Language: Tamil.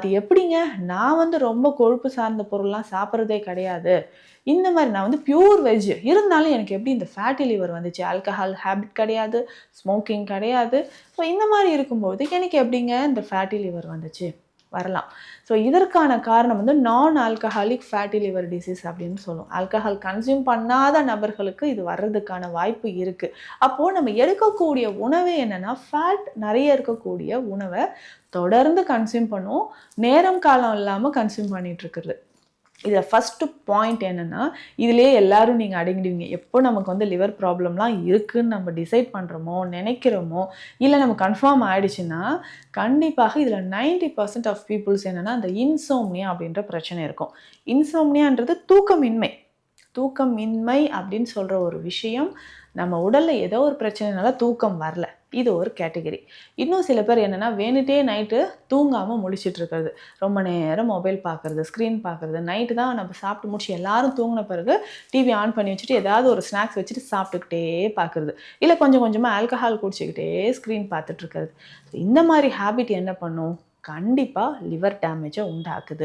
அது எப்படிங்க? நான் வந்து ரொம்ப கொழுப்பு சார்ந்த பொருள்லாம் சாப்பிட்றதே கிடையாது. இந்த மாதிரி நான் வந்து பியூர் வெஜ் இருந்தாலும் எனக்கு எப்படி இந்த ஃபேட்டி லிவர் வந்துச்சு? ஆல்கஹால் ஹேபிட் கிடையாது ஸ்மோக்கிங் கிடையாது. ஸோ இந்த மாதிரி இருக்கும்போது எனக்கு எப்படிங்க இந்த ஃபேட்டி லிவர் வந்துச்சு? வரலாம். ஸோ இதற்கான காரணம் வந்து நான் ஆல்கஹாலிக் ஃபேட்டி லிவர் டிசீஸ் அப்படின்னு சொல்லுவோம். ஆல்கஹால் கன்சியூம் பண்ணாத நபர்களுக்கு இது வர்றதுக்கான வாய்ப்பு இருக்குது அப்போது நம்ம எடுக்கக்கூடிய உணவு என்னென்னா ஃபேட் நிறைய இருக்கக்கூடிய உணவை தொடர்ந்து கன்சியூம் பண்ணுவோம். நேரம் காலம் இல்லாமல் கன்சியூம் பண்ணிட்டு இருக்கிறது. இதில் ஃபஸ்ட்டு பாயிண்ட் என்னென்னா இதிலே எல்லாரும் நீங்கள் அடங்கிடுவீங்க. எப்போ நமக்கு வந்து லிவர் ப்ராப்ளம்லாம் இருக்குன்னு நம்ம டிசைட் பண்ணுறோமோ நினைக்கிறோமோ இல்லை நம்ம கன்ஃபார்ம் ஆகிடுச்சுன்னா கண்டிப்பாக இதில் நைன்டி பர்சன்ட் ஆஃப் பீப்புள்ஸ் என்னென்னா அந்த இன்சோம்னியா அப்படின்ற பிரச்சனை இருக்கும். இன்சோம்னியான்றது தூக்கமின்மை. தூக்கமின்மை அப்படின்னு சொல்கிற ஒரு விஷயம் நம்ம உடலில் ஏதோ ஒரு பிரச்சனைனால தூக்கம் வரல. இது ஒரு கேட்டகரி. இன்னும் சில பேர் என்னென்னா வேணுட்டே நைட்டு தூங்காமல் முழிச்சிட்டு இருக்கிறது. ரொம்ப நேரம் மொபைல் பார்க்குறது ஸ்க்ரீன் பார்க்குறது நைட்டு தான் நம்ம சாப்பிட்டு முடிச்சு எல்லாரும் தூங்கின பிறகு டிவி ஆன் பண்ணி வச்சுட்டு ஏதாவது ஒரு ஸ்நாக்ஸ் வச்சுட்டு சாப்பிட்டுக்கிட்டே பார்க்குறது இல்லை கொஞ்சம் கொஞ்சமாக ஆல்கஹால் குடிச்சிக்கிட்டே ஸ்க்ரீன் பார்த்துட்டு இருக்கிறது. இந்த மாதிரி ஹேபிட் என்ன பண்ணும்? கண்டிப்பாக லிவர் டேமேஜை உண்டாக்குது.